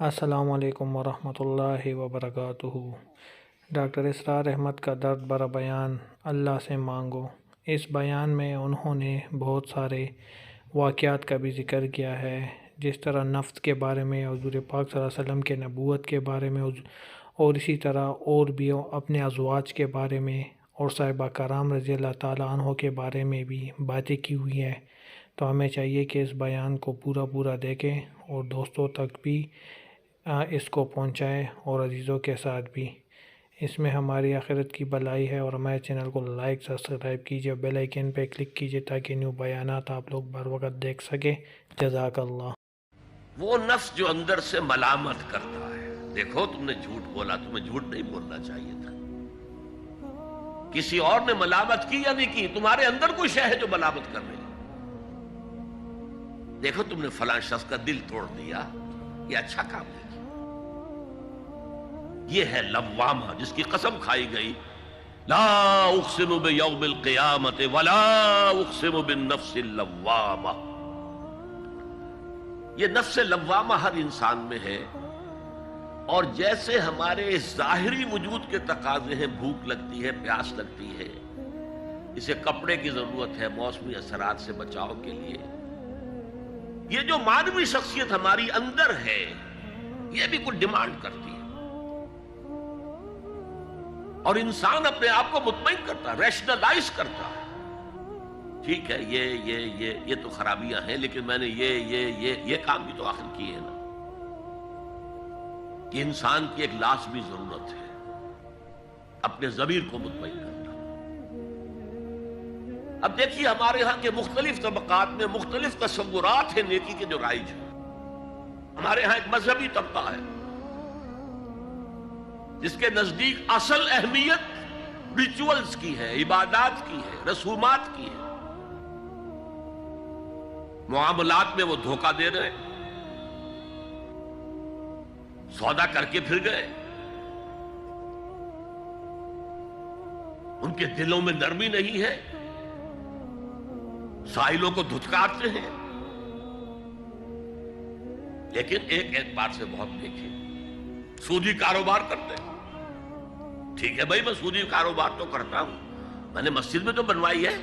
السلام علیکم ورحمۃ اللہ وبرکاتہ۔ ڈاکٹر اسرار احمد کا درد برا بیان، اللہ سے مانگو۔ اس بیان میں انہوں نے بہت سارے واقعات کا بھی ذکر کیا ہے، جس طرح نفس کے بارے میں، حضور پاک صلی اللہ علیہ وسلم کے نبوت کے بارے میں، اور اسی طرح اور بھی اپنے ازواج کے بارے میں، اور صاحبہ کرام رضی اللہ تعالیٰ عنہ کے بارے میں بھی باتیں کی ہوئی ہیں۔ تو ہمیں چاہیے کہ اس بیان کو پورا پورا دیکھیں، اور دوستوں تک بھی اس کو پہنچائیں اور عزیزوں کے ساتھ بھی۔ اس میں ہماری آخرت کی بلائی ہے اور ہمارے چینل کو لائک، سبسکرائب کیجیے بیل آئیکن پہ کلک کیجیے تاکہ نیو بیانات آپ لوگ بر وقت دیکھ سکیں۔ جزاک اللہ۔ وہ نفس جو اندر سے ملامت کرتا ہے۔ دیکھو، تم نے جھوٹ بولا، تمہیں جھوٹ نہیں بولنا چاہیے تھا۔ کسی اور نے ملامت کی یا نہیں کی؟ تمہارے اندر کوئی شے ہے جو ملامت کر رہی دیکھو، تم نے فلاں شخص کا دل توڑ دیا۔ یہ اچھا کام نہیں یہ ہے لوامہ جس کی قسم کھائی گئی۔ لا اقسم بیوم القیامت ولا اقسم بالنفس اللوامہ۔ یہ نفس لوامہ ہر انسان میں ہے۔ اور جیسے ہمارے ظاہری وجود کے تقاضے ہیں، بھوک لگتی ہے، پیاس لگتی ہے۔ اسے کپڑے کی ضرورت ہے، موسمی اثرات سے بچاؤ کے لیے۔ یہ جو مانوی شخصیت ہماری اندر ہے، یہ بھی کچھ ڈیمانڈ کرتی ہے۔ اور انسان اپنے آپ کو مطمئن کرتا ہے ریشنلائز کرتا ہے۔ ٹھیک ہے، یہ یہ یہ یہ تو خرابیاں ہیں، لیکن میں نے یہ یہ یہ یہ کام بھی تو آخر کیے ہیں نا۔ کہ انسان کی ایک لازمی ضرورت ہے، اپنے ضمیر کو مطمئن کرنا۔ اب دیکھیے، ہمارے ہاں کے مختلف طبقات میں مختلف تصورات ہیں نیکی کے جو رائج ہیں۔ ہمارے ہاں ایک مذہبی طبقہ ہے۔ جس کے نزدیک اصل اہمیت ریچولز کی ہے، عبادات کی ہے، رسومات کی ہے۔ معاملات میں وہ دھوکہ دے رہے ہیں۔ سودا کر کے پھر گئے۔ ان کے دلوں میں نرمی نہیں ہے۔ سائلوں کو دھتکارتے ہیں۔ لیکن ایک اعتبار سے بہت دیکھے سودی کاروبار کرتے ہیں۔ ٹھیک ہے بھائی، میں سودی کاروبار تو کرتا ہوں۔ میں نے مسجد میں تو بنوائی ہے۔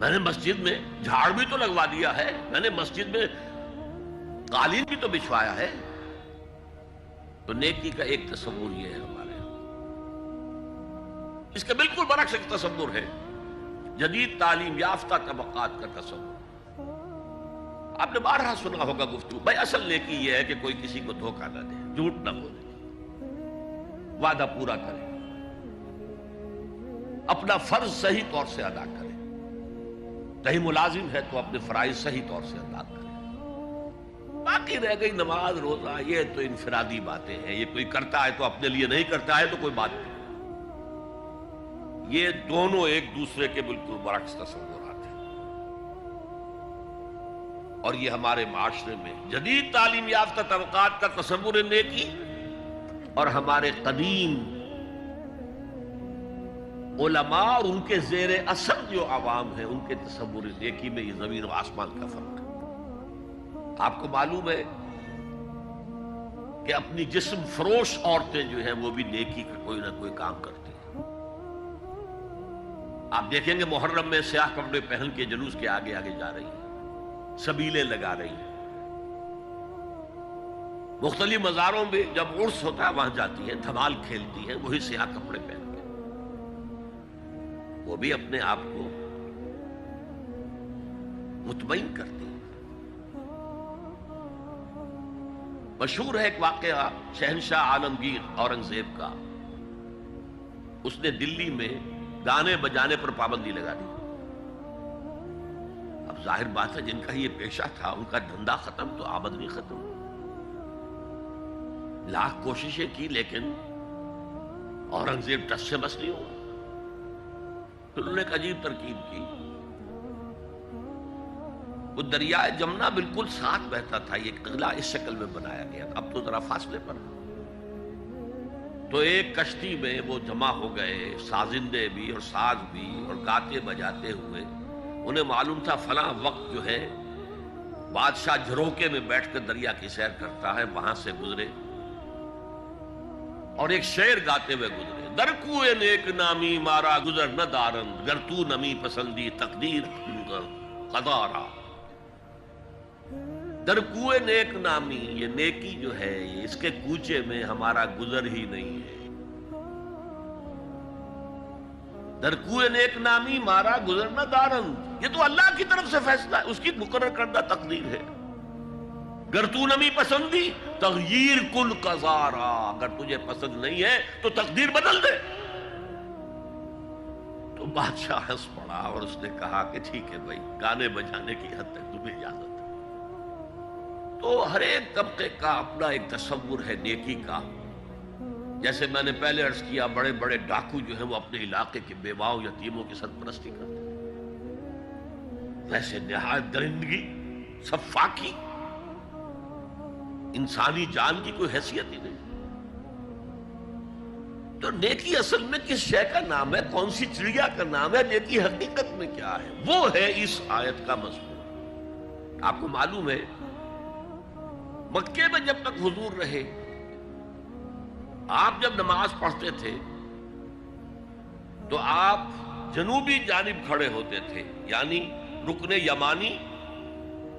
میں نے مسجد میں جھاڑ بھی تو لگوا دیا ہے۔ میں نے مسجد میں قالین بھی تو بچھوایا ہے۔ تو نیکی کا ایک تصور یہ ہے ہمارے ہاں۔ اس کا بالکل برعکس ایک تصور ہے۔ جدید تعلیم یافتہ طبقات کا تصور۔ آپ نے بارہا سنا ہوگا گفتگو۔ بھائی، اصل نیکی یہ ہے کہ کوئی کسی کو دھوکہ نہ دے، جھوٹ نہ بولے۔ وعدہ پورا کرے۔ اپنا فرض صحیح طور سے ادا کرے۔ کہیں ملازم ہے تو اپنے فرائض صحیح طور سے ادا کرے۔ باقی رہ گئی نماز، روزہ، یہ تو انفرادی باتیں ہیں۔ یہ کوئی کرتا ہے تو اپنے لیے نہیں کرتا ہے تو کوئی بات نہیں۔ یہ دونوں ایک دوسرے کے بالکل برعکس تصورات ہیں۔ اور یہ ہمارے معاشرے میں جدید تعلیم یافتہ طبقات کا تصور نیکی اور ہمارے قدیم علماء اور ان کے زیر اثر جو عوام ہیں، ان کے تصور نیکی میں یہ زمین و آسمان کا فرق ہے۔ آپ کو معلوم ہے کہ اپنی جسم فروش عورتیں جو ہیں، وہ بھی نیکی کا کوئی نہ کوئی کام کرتی ہیں۔ آپ دیکھیں گے، محرم میں سیاہ کپڑے پہن کے جلوس کے آگے آگے جا رہی ہیں سبیلے لگا رہی ہیں۔ مختلف مزاروں میں جب عرس ہوتا ہے، وہاں جاتی ہیں دھمال کھیلتی ہیں وہی سیاہ کپڑے پہن کے۔ وہ بھی اپنے آپ کو مطمئن کرتی ہیں مشہور ہے ایک واقعہ، شہنشاہ عالمگیر اورنگزیب کا۔ اس نے دلی میں گانے بجانے پر پابندی لگا دی۔ اب ظاہر بات ہے، جن کا یہ پیشہ تھا، ان کا دھندا ختم تو آمدنی ختم۔ لاکھ کوششیں کی لیکن اورنگزیب ٹس سے بس نہیں ہوا۔ پھر انہوں نے ایک عجیب ترکیب کی۔ وہ دریائے جمنا بالکل ساتھ بہتا تھا، یہ قلعہ اس شکل میں بنایا گیا تھا۔ اب تو ذرا فاصلے پر۔ تو ایک کشتی میں وہ جمع ہو گئے، سازندے بھی اور ساز بھی اور گاتے بجاتے ہوئے۔ انہیں معلوم تھا فلاں وقت جو ہے، بادشاہ جھروکے میں بیٹھ کر دریا کی سیر کرتا ہے، وہاں سے گزرے۔ اور ایک شعر گاتے ہوئے گزرے۔ درکو نیک نامی، مارا گزر نہ دارن گر تو نمی پسندی تقدیر قدارا درکو نیک نامی، یہ نیکی جو ہے اس کے کوچے میں ہمارا گزر ہی نہیں ہے۔ درکو نیک نامی، مارا گزر نہ دارن یہ تو اللہ کی طرف سے فیصلہ ہے، اس کی مقرر کردہ تقدیر ہے۔ گر تو نمی پسندی تغییر کل قزارا اگر تجھے پسند نہیں ہے، تو تقدیر بدل دے۔ تو بادشاہ ہنس پڑا اور اس نے کہا کہ ٹھیک ہے بھائی، گانے بجانے کی حد تک تمہیں اجازت ہے۔ تو ہر ایک طبقے کا اپنا ایک تصور ہے، نیکی کا۔ جیسے میں نے پہلے عرض کیا، بڑے بڑے ڈاکو جو ہیں وہ اپنے علاقے کے بیواؤں، یتیموں کی سرپرستی کرتے ہیں۔ ویسے نہایت درندگی صفاقی انسانی جان کی کوئی حیثیت ہی نہیں۔ تو نیکی اصل میں کس شے کا نام ہے؟ کون سی چڑیا کا نام ہے؟ نیکی حقیقت میں کیا ہے؟ وہ ہے اس آیت کا مضمون۔ آپ کو معلوم ہے، مکے میں جب تک حضور رہے، آپ جب نماز پڑھتے تھے، تو آپ جنوبی جانب کھڑے ہوتے تھے یعنی رکن یمانی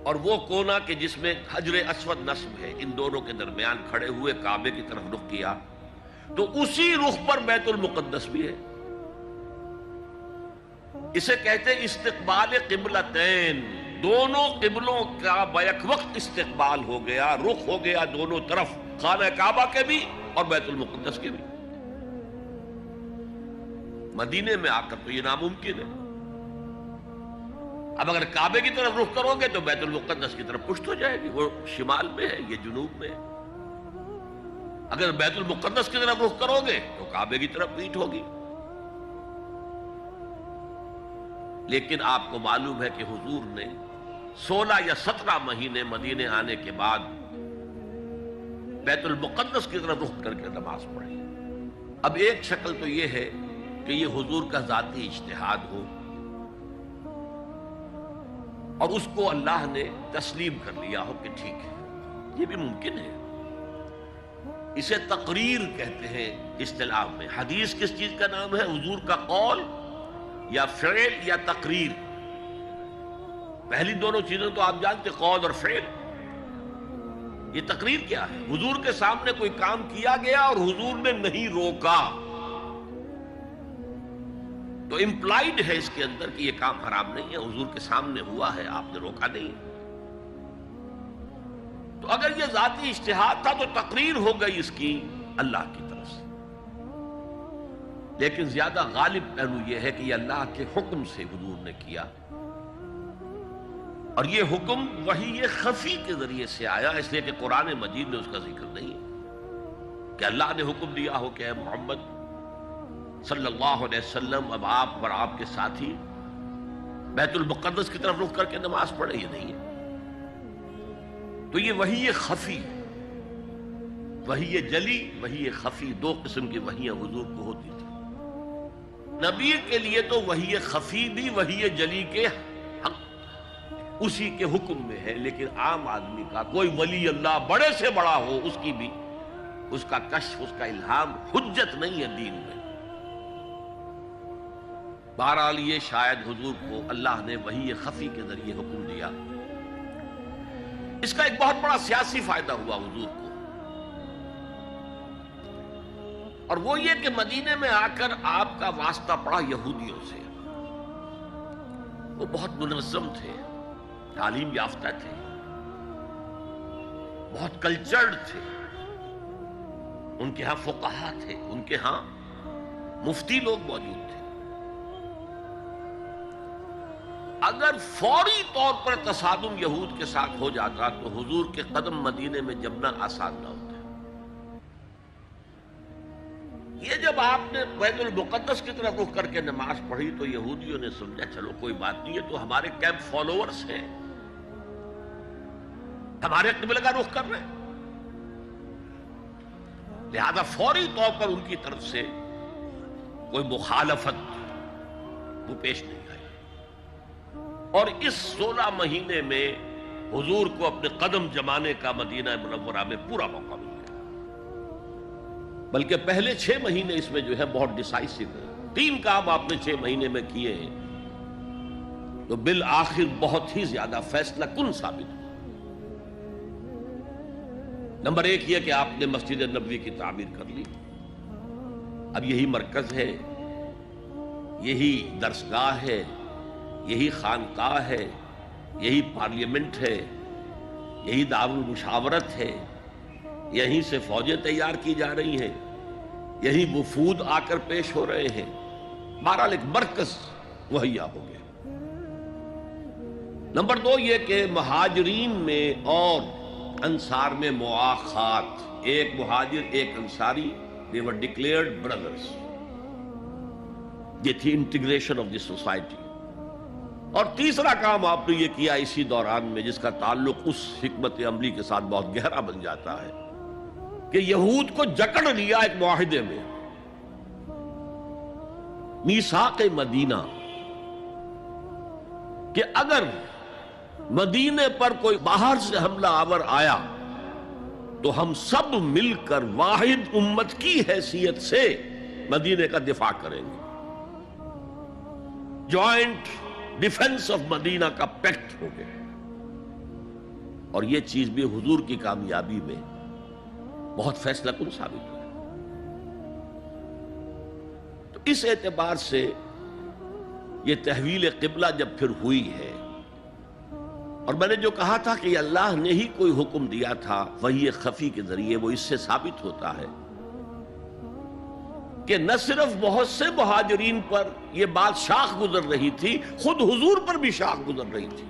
اور وہ کونا کے جس میں حجر اسود نصب ہے، ان دونوں کے درمیان کھڑے ہوئے کعبے کی طرف رخ کیا، تو اسی رخ پر بیت المقدس بھی ہے۔ اسے کہتے استقبال قبلتین۔ دونوں قبلوں کا بیک وقت استقبال ہو گیا، رخ ہو گیا دونوں طرف، خانہ کعبہ کے بھی اور بیت المقدس کے بھی۔ مدینے میں آ کر تو یہ ناممکن ہے۔ اب اگر کعبے کی طرف رخ کرو گے تو بیت المقدس کی طرف پشت ہو جائے گی، وہ شمال میں ہے، یہ جنوب میں ہے۔ اگر بیت المقدس کی طرف رخ کرو گے تو کعبے کی طرف پیٹ ہوگی۔ لیکن آپ کو معلوم ہے کہ حضور نے سولہ یا سترہ مہینے مدینے آنے کے بعد بیت المقدس کی طرف رخ کر کے نماز پڑھی۔ اب ایک شکل تو یہ ہے کہ یہ حضور کا ذاتی اجتہاد ہو۔ اور اس کو اللہ نے تسلیم کر لیا ہو کہ ٹھیک ہے۔ یہ بھی ممکن ہے۔ اسے تقریر کہتے ہیں اصطلاح میں۔ حدیث کس چیز کا نام ہے؟ حضور کا قول یا فعل یا تقریر؟ پہلی دونوں چیزیں تو آپ جانتے قول اور فعل۔ یہ تقریر کیا ہے؟ حضور کے سامنے کوئی کام کیا گیا اور حضور نے نہیں روکا۔ تو امپلائڈ ہے اس کے اندر کہ یہ کام حرام نہیں ہے، حضور کے سامنے ہوا ہے، آپ نے روکا نہیں۔ تو اگر یہ ذاتی اشتہاد تھا تو تقریر ہو گئی اس کی اللہ کی طرف سے۔ لیکن زیادہ غالب پہلو یہ ہے کہ یہ اللہ کے حکم سے حضور نے کیا۔ اور یہ حکم وہی یہ خفی کے ذریعے سے آیا، اس لیے کہ قرآن مجید میں اس کا ذکر نہیں ہے۔ کہ اللہ نے حکم دیا ہو کہ اے محمد صلی اللہ علیہ وسلم، اب آپ اور آپ کے ساتھی بیت المقدس کی طرف رخ کر کے نماز پڑھے یہ نہیں؟ ہے تو یہ وہی خفی، وہی جلی، وہی خفی، دو قسم کی وہیاں حضور کو ہوتی تھی نبی کے لیے تو وہی خفی بھی، وہی جلی کے حق اسی کے حکم میں ہے، لیکن عام آدمی کا کوئی ولی اللہ بڑے سے بڑا ہو، اس کی بھی، اس کا کشف، اس کا الہام حجت نہیں ہے دین میں۔ بہرحال یہ شاید حضور کو اللہ نے وہی خفی کے ذریعے حکم دیا۔ اس کا ایک بہت بڑا سیاسی فائدہ ہوا حضور کو۔ اور وہ یہ کہ مدینے میں آ کر آپ کا واسطہ پڑا یہودیوں سے۔ وہ بہت منظم تھے، تعلیم یافتہ تھے۔ بہت کلچرڈ تھے۔ ان کے ہاں فقہا تھے، ان کے ہاں مفتی لوگ موجود تھے۔ اگر فوری طور پر تصادم یہود کے ساتھ ہو جاتا تو حضور کے قدم مدینے میں جمنا آسان نہ ہوتا یہ جب آپ نے بیت المقدس کی طرف رخ کر کے نماز پڑھی تو یہودیوں نے سمجھا، چلو کوئی بات نہیں ہے تو ہمارے کیمپ فالوورز ہیں۔ ہمارے قبل کا رخ کر رہے ہیں۔ لہذا فوری طور پر ان کی طرف سے کوئی مخالفت وہ پیش نہیں آئی۔ اور اس سولہ مہینے میں حضور کو اپنے قدم جمانے کا مدینہ منورہ میں پورا موقع مل گیا۔ بلکہ پہلے چھ مہینے اس میں جو ہے بہت ڈسائسو ہے تین کام آپ نے چھ مہینے میں کیے ہیں۔ تو بالآخر بہت ہی زیادہ فیصلہ کن ثابت ہوا؟ نمبر ایک یہ کہ آپ نے مسجد نبوی کی تعمیر کر لی۔ اب یہی مرکز ہے، یہی درسگاہ ہے۔ یہی خانقاہ ہے، یہی پارلیمنٹ ہے، یہی دار المشاورت ہے، یہیں سے فوجیں تیار کی جا رہی ہیں یہی وفود آ کر پیش ہو رہے ہیں۔ بہرحال ایک مرکز مہیا ہو گیا۔ نمبر دو یہ کہ مہاجرین میں اور انصار میں مواخات ایک مہاجر، ایک Ansari, they were declared brothers یہ تھی انٹیگریشن آف دی سوسائٹی اور تیسرا کام آپ نے یہ کیا اسی دوران میں، جس کا تعلق اس حکمت عملی کے ساتھ بہت گہرا بن جاتا ہے، کہ یہود کو جکڑ لیا ایک معاہدے میں۔ میساق مدینہ، کہ اگر مدینے پر کوئی باہر سے حملہ آور آیا، تو ہم سب مل کر واحد امت کی حیثیت سے مدینے کا دفاع کریں گے۔ جوائنٹ ڈیفنس آف مدینہ کا پیکٹ ہو گیا اور یہ چیز بھی حضور کی کامیابی میں بہت فیصلہ کن ثابت ہوا تو اس اعتبار سے یہ تحویل قبلہ جب پھر ہوئی ہے، اور میں نے جو کہا تھا کہ اللہ نے ہی کوئی حکم دیا تھا، وہی خفی کے ذریعے وہ اس سے ثابت ہوتا ہے۔ کہ نہ صرف بہت سے مہاجرین پر یہ بات شاخ گزر رہی تھی، خود حضور پر بھی شاخ گزر رہی تھی۔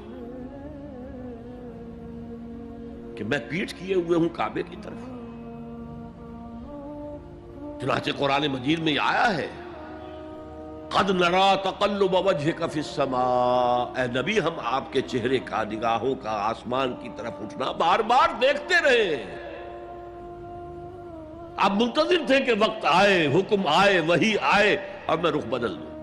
کہ میں پیٹ کیے ہوئے ہوں کعبے کی طرف۔ چنانچہ قرآن مجید میں یہ آیا ہے، قد نرا تقلب وجهك في السماء۔ اے نبی، ہم آپ کے چہرے کا، نگاہوں کا، آسمان کی طرف اٹھنا بار بار دیکھتے رہے۔ آپ منتظر تھے کہ وقت آئے، حکم آئے وہی آئے اور میں رخ بدل دوں۔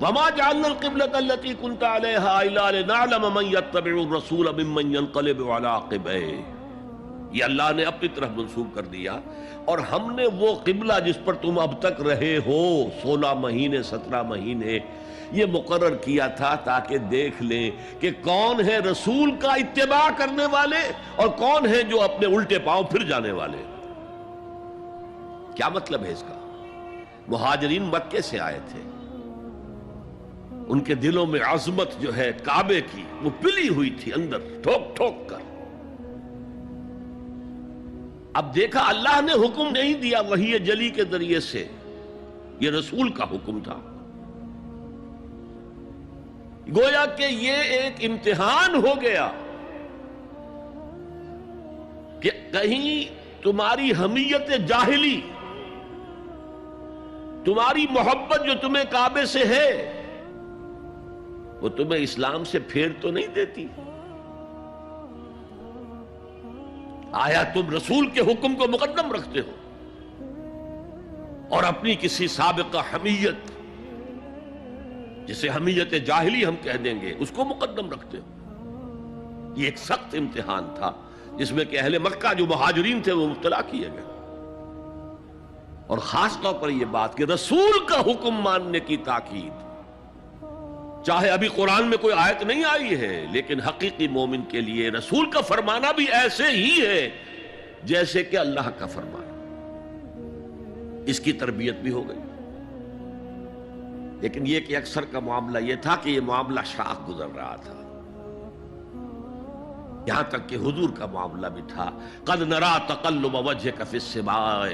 وما جعلنا القبلة التي كنت عليها إلا لنعلم من يتبع الرسول ممن ينقلب على عقبيه یہ اللہ نے اپنی طرف منسوخ کر دیا اور ہم نے وہ قبلہ جس پر تم اب تک رہے ہو، سولہ مہینے، سترہ مہینے، یہ مقرر کیا تھا تاکہ دیکھ لیں کہ کون ہے رسول کا اتباع کرنے والے اور کون ہے جو اپنے الٹے پاؤں پھر جانے والے۔ کیا مطلب ہے اس کا؟ مہاجرین مکے سے آئے تھے۔ ان کے دلوں میں عظمت جو ہے کعبے کی، وہ پلی ہوئی تھی اندر، ٹھوک ٹھوک کر۔ اب دیکھا اللہ نے حکم نہیں دیا وہی جلی کے ذریعے سے۔ یہ رسول کا حکم تھا۔ گویا کہ یہ ایک امتحان ہو گیا کہ کہیں تمہاری حمیت جاہلی، تمہاری محبت جو تمہیں کعبے سے ہے، وہ تمہیں اسلام سے پھیر تو نہیں دیتی۔ آیا تم رسول کے حکم کو مقدم رکھتے ہو؟ اور اپنی کسی سابقہ حمیت، جسے حمیت جاہلی ہم کہہ دیں گے، اس کو مقدم رکھتے ہو؟ یہ ایک سخت امتحان تھا، جس میں کہ اہل مکہ جو مہاجرین تھے، وہ مبتلا کیے گئے۔ اور خاص طور پر یہ بات کہ رسول کا حکم ماننے کی تاکید چاہے ابھی قرآن میں کوئی آیت نہیں آئی ہے، لیکن حقیقی مومن کے لیے رسول کا فرمانا بھی ایسے ہی ہے جیسے کہ اللہ کا فرمانا اس کی تربیت بھی ہو گئی۔ لیکن یہ کہ اکثر کا معاملہ یہ تھا کہ یہ معاملہ شاخ گزر رہا تھا۔ یہاں تک کہ حضور کا معاملہ بھی تھا۔ قد نرا تقلب وجهك في السماء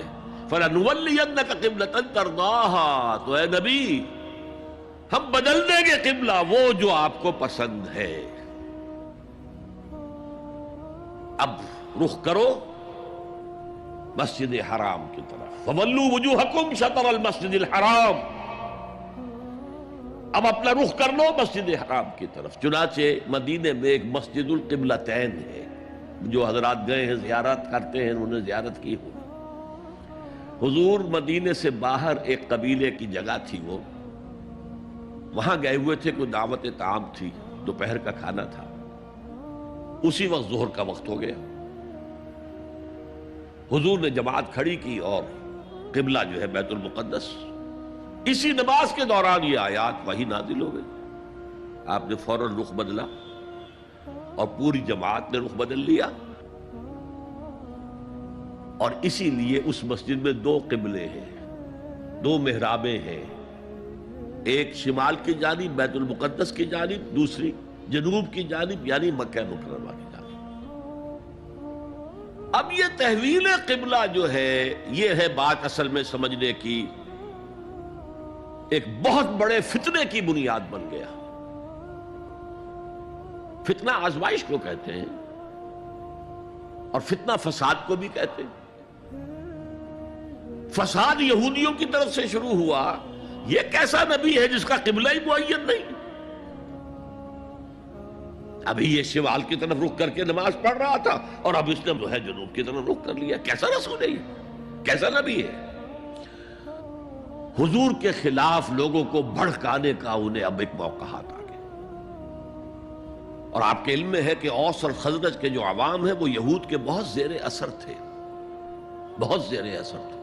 فلنولينك قبلة ترضاها۔ تو اے نبی ہم بدل دیں گے قبلہ، وہ جو آپ کو پسند ہے۔ اب رخ کرو مسجد حرام کی طرف۔ فولو وجوہکم شطر المسجد الحرام۔ اب اپنا رخ کر لو مسجد حرام کی طرف۔ چنانچہ مدینے میں ایک مسجد القبلتین ہے۔ جو حضرات گئے ہیں، زیارت کرتے ہیں، انہوں نے زیارت کی ہوئی۔ حضور مدینے سے باہر ایک قبیلے کی جگہ تھی وہ۔ وہاں گئے ہوئے تھے، کوئی دعوت تعام تھی، دوپہر کا کھانا تھا۔ اسی وقت ظہر کا وقت ہو گیا۔ حضور نے جماعت کھڑی کی اور قبلہ جو ہے بیت المقدس۔ اسی نماز کے دوران یہ آیات وہی نازل ہو گئی۔ آپ نے فوراً رخ بدلا اور پوری جماعت نے رخ بدل لیا۔ اور اسی لیے اس مسجد میں دو قبلے ہیں، دو محرابیں ہیں۔ ایک شمال کی جانب، بیت المقدس کی جانب، دوسری جنوب کی جانب یعنی مکہ مکرمہ کی جانب۔ اب یہ تحویل قبلہ جو ہے، یہ ہے بات اصل میں سمجھنے کی۔ ایک بہت بڑے فتنے کی بنیاد بن گیا۔ فتنہ آزمائش کو کہتے ہیں اور فتنہ فساد کو بھی کہتے ہیں۔ فساد یہودیوں کی طرف سے شروع ہوا۔ یہ کیسا نبی ہے جس کا قبلہ ہی معین نہیں؟ ابھی یہ شمال کی طرف رخ کر کے نماز پڑھ رہا تھا اور اب اس نے جو ہے جنوب کی طرف رخ کر لیا۔ کیسا رسول ہے یہ؟ کیسا نبی ہے؟ حضور کے خلاف لوگوں کو بھڑکانے کا انہیں اب ایک موقع ہاتھ آ گیا۔ اور آپ کے علم میں ہے کہ اوس اور خزرج کے جو عوام ہیں وہ یہود کے بہت زیر اثر تھے۔ بہت زیر اثر تھے۔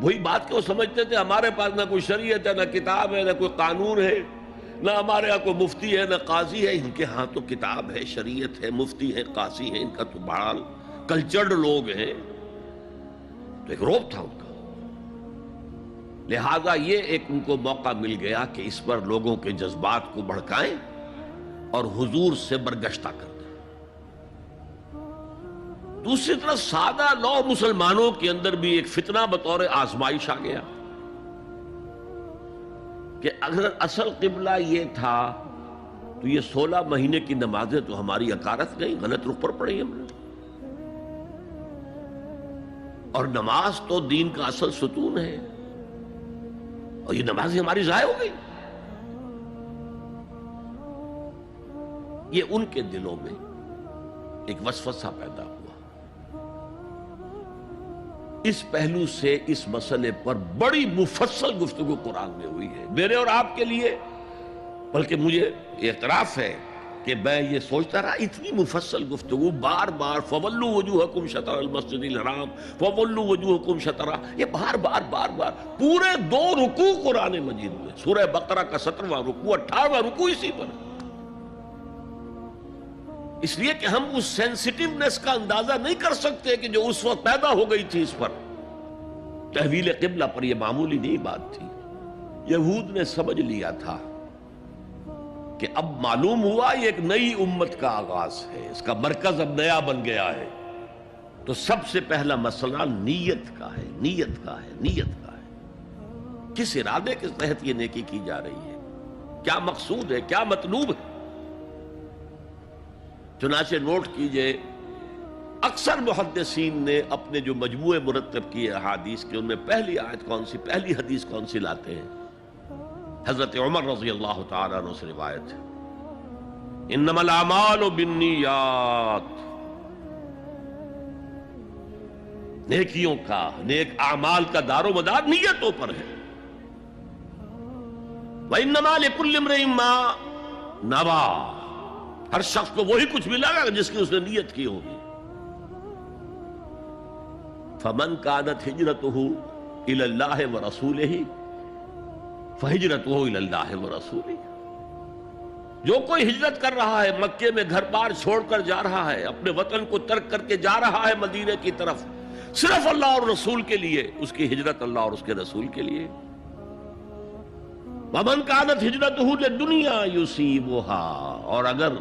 وہی بات کہ وہ سمجھتے تھے ہمارے پاس نہ کوئی شریعت ہے، نہ کتاب ہے، نہ کوئی قانون ہے، نہ ہمارے ہاں کوئی مفتی ہے، نہ قاضی ہے۔ ان کے ہاں تو کتاب ہے، شریعت ہے، مفتی ہے، قاضی ہے، ان کا تو بڑا کلچرڈ لوگ ہیں۔ تو ایک روپ تھا ان کا۔ لہذا یہ ایک ان کو موقع مل گیا کہ اس پر لوگوں کے جذبات کو بھڑکائیں اور حضور سے برگشتہ کریں۔ دوسری طرف سادہ لو مسلمانوں کے اندر بھی ایک فتنہ بطور آزمائش آ گیا کہ اگر اصل قبلہ یہ تھا تو یہ سولہ مہینے کی نمازیں تو ہماری اکارت گئی غلط رخ پر پڑی ہم نے۔ اور نماز تو دین کا اصل ستون ہے۔ اور یہ نمازیں ہماری ضائع ہو گئی یہ ان کے دلوں میں ایک وسوسہ پیدا ہوا۔ اس پہلو سے اس مسئلے پر بڑی مفصل گفتگو قرآن میں ہوئی ہے۔ میرے اور آپ کے لیے، بلکہ مجھے اعتراف ہے کہ میں یہ سوچتا رہا، اتنی مفصل گفتگو، بار بار فولو وجوہکم شطر المسجد الحرام فولو وجوہکم شطرہ یہ بار بار بار بار، پورے دو رکوع قرآن مجید میں سورہ بقرہ کا سترواں رکوع اٹھارواں رکوع اسی پر۔ اس لیے کہ ہم اس سینسٹیونیس کا اندازہ نہیں کر سکتے کہ جو اس وقت پیدا ہو گئی تھی اس پر۔ تحویل قبلہ پر یہ معمولی نہیں بات تھی۔ یہود نے سمجھ لیا تھا کہ اب معلوم ہوا یہ ایک نئی امت کا آغاز ہے، اس کا مرکز اب نیا بن گیا ہے۔ تو سب سے پہلا مسئلہ نیت کا ہے، نیت کا ہے، نیت کا ہے۔ کس ارادے کے تحت یہ نیکی کی جا رہی ہے؟ کیا مقصود ہے؟ کیا مطلوب ہے؟ چنانچہ نوٹ کیجیے، اکثر محدثین نے اپنے جو مجموعے مرتب کیے احادیث کے، ان میں پہلی آیت کون سی، پہلی حدیث کون سی لاتے ہیں؟ حضرت عمر رضی اللہ تعالیٰ عنہ سے روایت ہے۔ انما الاعمال بالنیات۔ نیکیوں کا، نیک اعمال کا دار و مدار نیتوں پر ہے۔ وَإِنَّمَا لِكُلِّ امْرِئٍ مَا نَوَى۔ ہر شخص کو وہی کچھ ملا گا جس کی اس نے نیت کی ہوگی۔ فمن کانت ہجرتہ الی اللہ و رسولہ فہجرتہ الی اللہ و رسولہ جو کوئی ہجرت کر رہا ہے، مکے میں گھر بار چھوڑ کر جا رہا ہے، اپنے وطن کو ترک کر کے جا رہا ہے مدینے کی طرف، صرف اللہ اور رسول کے لیے اس کی ہجرت اللہ اور اس کے رسول کے لیے۔ ومن کانت ہجرت دنیا یوسیبہا، اور اگر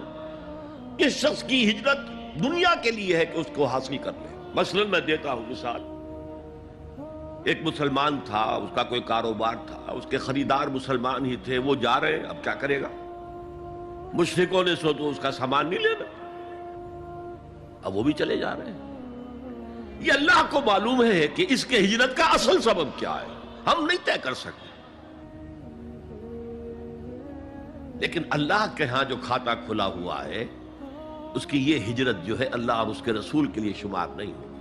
اس شخص کی ہجرت دنیا کے لیے ہے کہ اس کو حاصل کر لے۔ مثلا میں دیتا ہوں مثال۔ ایک مسلمان تھا، اس کا کوئی کاروبار تھا، اس کے خریدار مسلمان ہی تھے، وہ جا رہے ہیں، اب کیا کرے گا؟ مشرقوں نے سو تو اس کا سامان نہیں لینا۔ اب وہ بھی چلے جا رہے ہیں۔ یہ اللہ کو معلوم ہے کہ اس کے ہجرت کا اصل سبب کیا ہے۔ ہم نہیں طے کر سکتے۔ لیکن اللہ کے ہاں جو کھاتا کھلا ہوا ہے اس کی یہ ہجرت جو ہے اللہ اور اس کے رسول کے لیے شمار نہیں ہوگی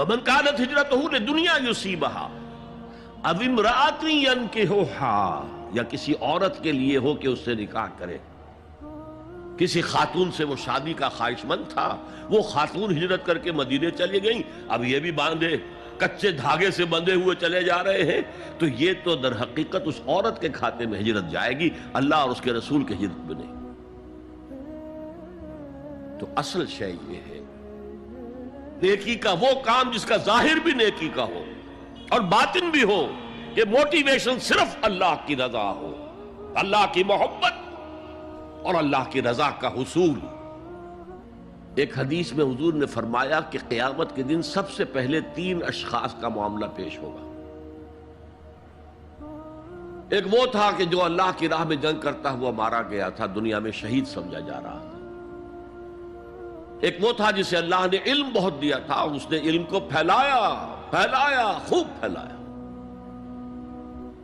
ومن کانت ہجرت ہو دنیا یوسیبہا اب امراتی ین کے ہو یا کسی عورت کے لیے ہو کہ اس سے نکاح کرے۔ کسی خاتون سے وہ شادی کا خواہش مند تھا۔ وہ خاتون ہجرت کر کے مدینے چلی گئی اب یہ بھی باندھے، کچے دھاگے سے بندھے ہوئے چلے جا رہے ہیں۔ تو یہ تو در حقیقت اس عورت کے کھاتے میں ہجرت جائے گی۔ اللہ اور اس کے رسول کے ہجرت میں نہیں۔ تو اصل شے یہ ہے۔ نیکی کا وہ کام جس کا ظاہر بھی نیکی کا ہو اور باطن بھی ہو کہ موٹیویشن صرف اللہ کی رضا ہو۔ اللہ کی محبت اور اللہ کی رضا کا حصول۔ ایک حدیث میں حضور نے فرمایا کہ قیامت کے دن سب سے پہلے تین اشخاص کا معاملہ پیش ہوگا۔ ایک وہ تھا کہ جو اللہ کی راہ میں جنگ کرتا ہوا مارا گیا تھا، دنیا میں شہید سمجھا جا رہا تھا۔ ایک وہ تھا جسے اللہ نے علم بہت دیا تھا اور اس نے علم کو پھیلایا پھیلایا، خوب پھیلایا۔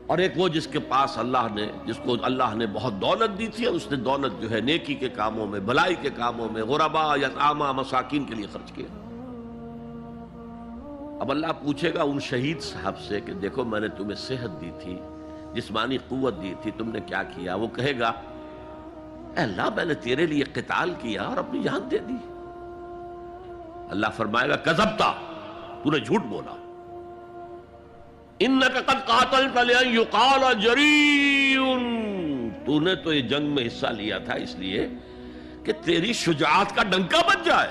اور ایک وہ جس کے پاس اللہ نے، جس کو اللہ نے بہت دولت دی تھی اور اس نے دولت جو ہے نیکی کے کاموں میں، بلائی کے کاموں میں، غربا یا عامہ مساکین کے لیے خرچ کیا۔ اب اللہ پوچھے گا ان شہید صاحب سے کہ دیکھو، میں نے تمہیں صحت دی تھی، جسمانی قوت دی تھی، تم نے کیا کیا؟ وہ کہے گا، اے اللہ، میں نے تیرے لیے قتال کیا اور اپنی جان دے دی۔ اللہ فرمائے گا کذبتا تو نے جھوٹ بولا۔ انک قد یقال تو نے تو یہ جنگ میں حصہ لیا تھا، اس لیے کہ تیری شجاعت کا ڈنکا بچ جائے۔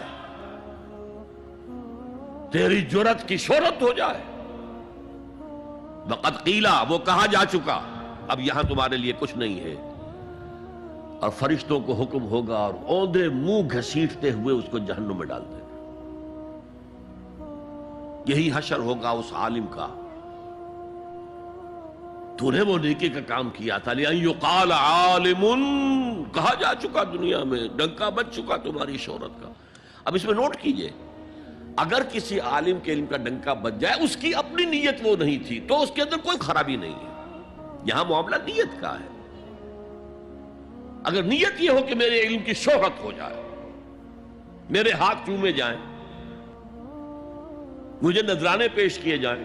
تیری جرت کی شہرت ہو جائے۔ وقد قیلا وہ کہا جا چکا۔ اب یہاں تمہارے لیے کچھ نہیں ہے۔ اور فرشتوں کو حکم ہوگا اور اوندے منہ گھسیٹتے ہوئے اس کو جہنم میں ڈال دیں یہی حشر ہوگا اس عالم کا۔ تو نے وہ نیکی کا کام کیا تھا۔ یقال عالم، کہا جا چکا دنیا میں، ڈنکا بچ چکا تمہاری شہرت کا۔ اب اس میں نوٹ کیجیے، اگر کسی عالم کے علم کا ڈنکا بچ جائے، اس کی اپنی نیت وہ نہیں تھی، تو اس کے اندر کوئی خرابی نہیں ہے۔ یہاں معاملہ نیت کا ہے۔ اگر نیت یہ ہو کہ میرے علم کی شہرت ہو جائے، میرے ہاتھ چومے جائیں مجھے نذرانے پیش کیے جائیں۔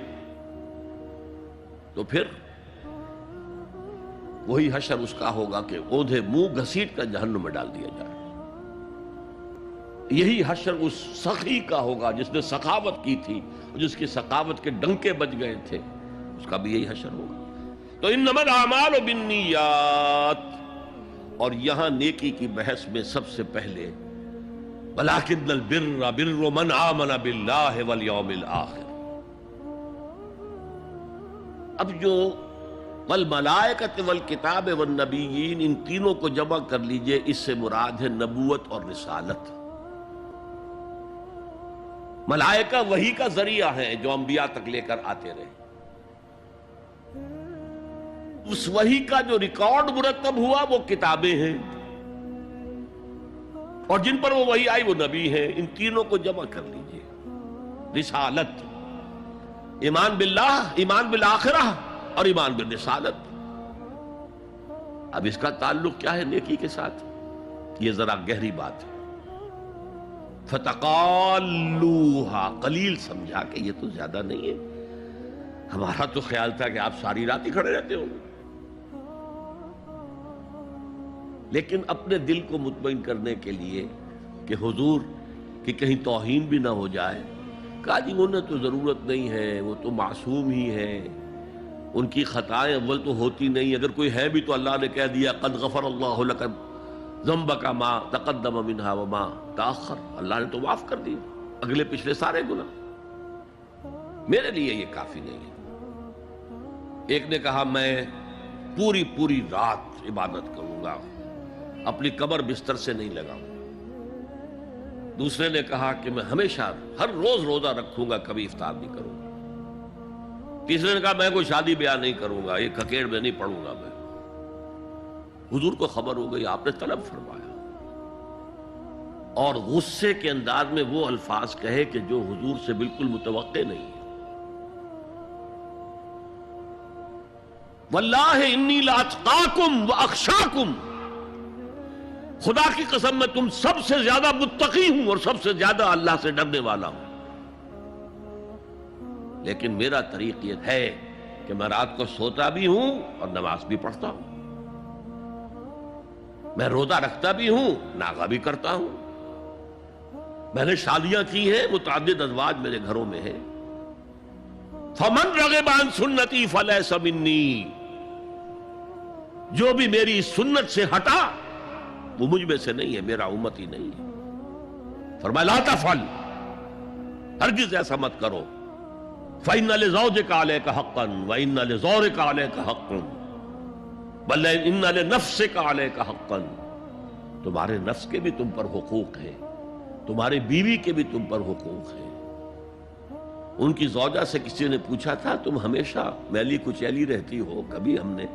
تو پھر وہی حشر اس کا ہوگا کہ اوندھے منہ گھسیٹ کر جہنم میں ڈال دیا جائے۔ یہی حشر اس سخی کا ہوگا جس نے سخاوت کی تھی، جس کی سخاوت کے ڈنکے بج گئے تھے۔ اس کا بھی یہی حشر ہوگا۔ تو ان نمن اعمال و بنیات اور یہاں نیکی کی بحث میں سب سے پہلے بلاکن البر بر من آمن باللہ والیوم الاخر۔ اب جو والملائکت والکتاب والنبیین، ان تینوں کو جمع کر لیجیے، اس سے مراد ہے نبوت اور رسالت۔ ملائکہ وہی کا ذریعہ ہے جو انبیاء تک لے کر آتے رہے۔ اس وہی کا جو ریکارڈ مرتب ہوا، وہ کتابیں ہیں۔ اور جن پر وہ وہی آئی وہ نبی ہیں۔ ان تینوں کو جمع کر لیجیے۔ رسالت۔ ایمان باللہ، ایمان بالآخرہ اور ایمان بالرسالت۔ اب اس کا تعلق کیا ہے نیکی کے ساتھ؟ یہ ذرا گہری بات ہے۔ فتقالوہا، قلیل سمجھا کہ یہ تو زیادہ نہیں ہے۔ ہمارا تو خیال تھا کہ آپ ساری رات ہی کھڑے رہتے ہوں لیکن اپنے دل کو مطمئن کرنے کے لیے کہ حضور کہ کہیں توہین بھی نہ ہو جائے۔ کہا جی انہیں تو ضرورت نہیں ہے، وہ تو معصوم ہی ہے۔ ان کی خطائیں اول تو ہوتی نہیں، اگر کوئی ہے بھی تو اللہ نے کہہ دیا، قد غفر اللہ لکم ذنبک ما تقدم منہا وما تاخر اللہ نے تو معاف کر دی۔ اگلے پچھلے سارے گناہ۔ میرے لیے یہ کافی نہیں ہے۔ ایک نے کہا، میں پوری پوری رات عبادت کروں گا۔ اپنی کمر بستر سے نہیں لگاؤں۔ دوسرے نے کہا کہ میں ہمیشہ ہر روز روزہ رکھوں گا، کبھی افطار نہیں کروں گا۔ تیسرے نے کہا میں کوئی شادی بیاہ نہیں کروں گا یہ ککیڑ میں نہیں پڑھوں گا میں۔ حضور کو خبر ہو گئی، آپ نے طلب فرمایا۔ اور غصے کے انداز میں وہ الفاظ کہے کہ جو حضور سے بالکل متوقع نہیں ہے۔ واللہ انی لاتقاکم و اخشاکم۔ خدا کی قسم میں تم سب سے زیادہ متقی ہوں اور سب سے زیادہ اللہ سے ڈرنے والا ہوں۔ لیکن میرا طریق یہ ہے کہ میں رات کو سوتا بھی ہوں اور نماز بھی پڑھتا ہوں۔ میں روزہ رکھتا بھی ہوں ناغا بھی کرتا ہوں۔ میں نے شادیاں کی ہیں، متعدد ازواج میرے گھروں میں ہیں۔ فمن رغبان سنتی فلیس منی۔ جو بھی میری سنت سے ہٹا وہ مجھ میں سے نہیں ہے، میرا امت ہی نہیں ہے۔ فرمایا، لا تفعل، ہرگز ایسا مت کرو۔ فَإِنَّ لِزَوْجِكَ عَلَيْكَ حَقًّا وَإِنَّ لِزَوْرِكَ عَلَيْكَ حَقًّا بل إِنَّ لِنَفْسِكَ عَلَيْكَ حَقًّا۔ تمہارے نفس کے بھی تم پر حقوق ہیں، تمہاری بیوی کے بھی تم پر حقوق ہیں۔ ان کی زوجہ سے کسی نے پوچھا تھا، تم ہمیشہ میلی کچیلی رہتی ہو، کبھی ہم نے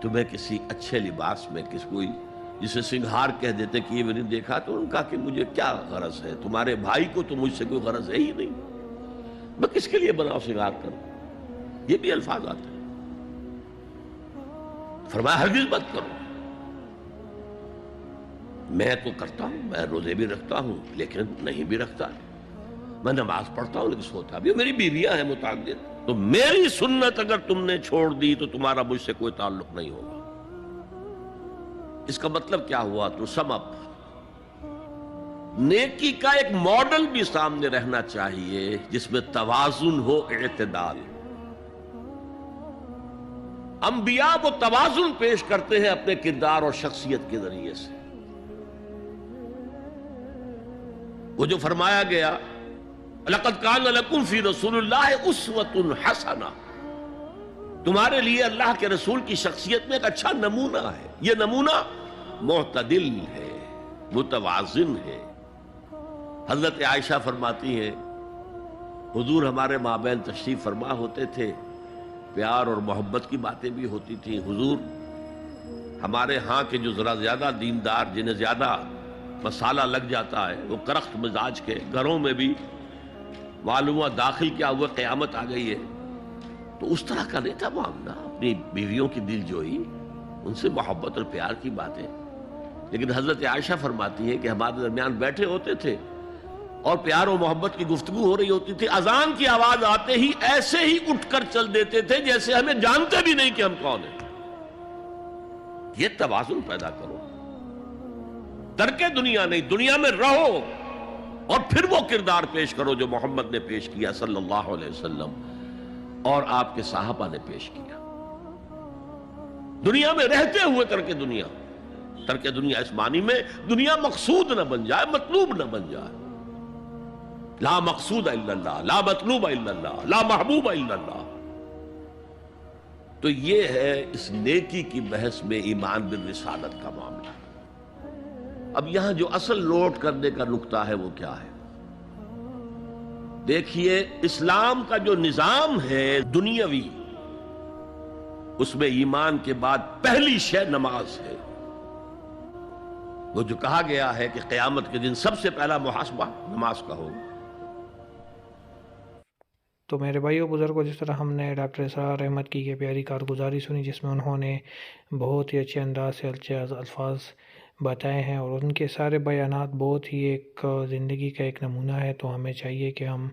تمہیں کسی اچھے لباس میں، کس کوئی جسے سنگھار کہہ دیتے کہ یہ میں نے دیکھا تو ان کا کہ مجھے کیا غرض ہے؟ تمہارے بھائی کو تو مجھ سے کوئی غرض ہے ہی نہیں۔ میں کس کے لیے بناؤ سنگھار کروں؟ یہ بھی الفاظ آتے ہیں۔ فرمایا، ہرگز مت کرو۔ میں تو کرتا ہوں، میں روزے بھی رکھتا ہوں، لیکن نہیں بھی رکھتا۔ میں نماز پڑھتا ہوں، لیکن سوتا بھی میری بیویاں ہیں متعدد، تو میری سنت اگر تم نے چھوڑ دی تو تمہارا مجھ سے کوئی تعلق نہیں ہوگا۔ اس کا مطلب کیا ہوا تو سم اپ نیکی کا ایک ماڈل بھی سامنے رہنا چاہیے جس میں توازن ہو اعتدال. انبیاء وہ توازن پیش کرتے ہیں اپنے کردار اور شخصیت کے ذریعے سے. وہ جو فرمایا گیا، لقد کان لکم فی رسول اللہ اسوت حسنہ. تمہارے لیے اللہ کے رسول کی شخصیت میں ایک اچھا نمونہ ہے. یہ نمونہ معتدل ہے، متوازن ہے۔ حضرت عائشہ فرماتی ہیں، حضور ہمارے مابین تشریف فرما ہوتے تھے، پیار اور محبت کی باتیں بھی ہوتی تھیں۔ حضور، ہمارے ہاں کے جو ذرا زیادہ دیندار، جنہیں زیادہ مسالہ لگ جاتا ہے، وہ کرخت مزاج کے گھروں میں بھی معلوم ہوا داخل کیا ہوا قیامت آ گئی ہے۔ تو اس طرح کا نہیں تھا معاملہ؟ اپنی بیویوں کی دل جوئی، ان سے محبت اور پیار کی باتیں۔ لیکن حضرت عائشہ فرماتی ہے کہ ہمارے درمیان بیٹھے ہوتے تھے اور پیار و محبت کی گفتگو ہو رہی ہوتی تھی، اذان کی آواز آتے ہی ایسے ہی اٹھ کر چل دیتے تھے جیسے ہمیں جانتے بھی نہیں کہ ہم کون ہیں۔ یہ توازن پیدا کرو۔ ترک دنیا نہیں، دنیا میں رہو اور پھر وہ کردار پیش کرو جو محمد نے پیش کیا صلی اللہ علیہ وسلم اور آپ کے صحابہ نے پیش کیا۔ دنیا میں رہتے ہوئے ترک دنیا۔ ترک دنیا اس معنی میں دنیا مقصود نہ بن جائے، مطلوب نہ بن جائے۔ لا مقصود الا اللہ، لا مطلوب الا اللہ، لا محبوب الا اللہ۔ تو یہ ہے اس نیکی کی بحث میں ایمان بالرسالت کا معاملہ۔ اب یہاں جو اصل نوٹ کرنے کا نقطہ ہے وہ کیا ہے؟ دیکھیے، اسلام کا جو نظام ہے دنیاوی، اس میں ایمان کے بعد پہلی شے نماز ہے۔ وہ جو کہا گیا ہے کہ قیامت کے دن سب سے پہلا محاسبہ نماز کا ہوگا تو میرے بھائیو بزرگوں جس طرح ہم نے ڈاکٹر اسرار احمد کی یہ پیاری کارگزاری سنی، جس میں انہوں نے بہت ہی اچھے انداز سے اچھے الفاظ بتائے ہیں اور ان کے سارے بیانات بہت ہی ایک زندگی کا ایک نمونہ ہے، تو ہمیں چاہیے کہ ہم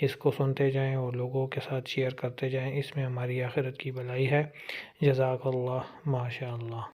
اس کو سنتے جائیں اور لوگوں کے ساتھ شیئر کرتے جائیں۔ اس میں ہماری آخرت کی بلائی ہے۔ جزاک اللہ ماشاء اللہ